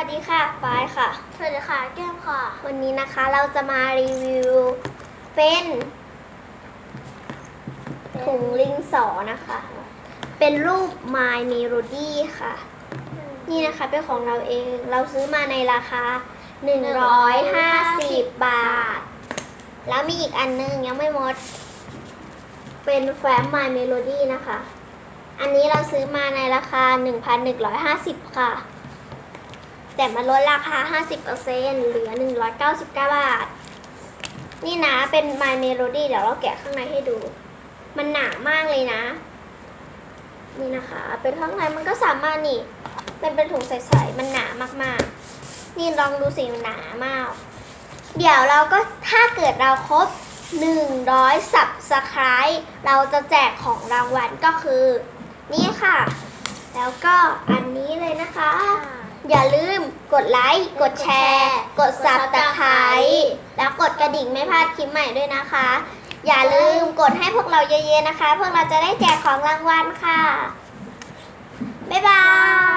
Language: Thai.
วัสดีค่ะปายค่ะ สวัสดีค่ะ แก้มค่ะ วันนี้นะคะเราจะมารีวิว เป็นถุงลิงสอนะคะ เป็นรูป My Melody ค่ะ นี่นะคะเป็นของเราเอง เราซื้อมาในราคา 150 บาท แล้วมีอีกอันนึงยังไม่หมด เป็นแฟ้ม My Melody นะคะ อันนี้เราซื้อมาในราคา 1,150 ค่ะ แต่มันลดราคา 50%เหลือ 199 บาท นี่นะเป็น My Melody เดี๋ยวเราแกะข้างในให้ดู มันหนามากเลยนะ นี่นะคะ เป็นข้างในมันก็สามารถนี่มันเป็นถุงใสๆ มันหนามากๆ นี่ลองดูสิมันหนามาก เดี๋ยวเราก็ถ้าเกิดเราครบ 100 สับสไครต์เราจะแจกของรางวัลก็คือ นี่ค่ะ แล้วก็อันนี้เลยนะคะ อย่าลืมกดไลค์ กดแชร์ กดซับตะไคร้แล้วกดกระดิ่งไม่พลาดคลิปใหม่ด้วยนะคะ อย่าลืมกดให้พวกเราเยอะๆนะคะ พวกเราจะได้แจกของรางวัลค่ะ บ๊ายบาย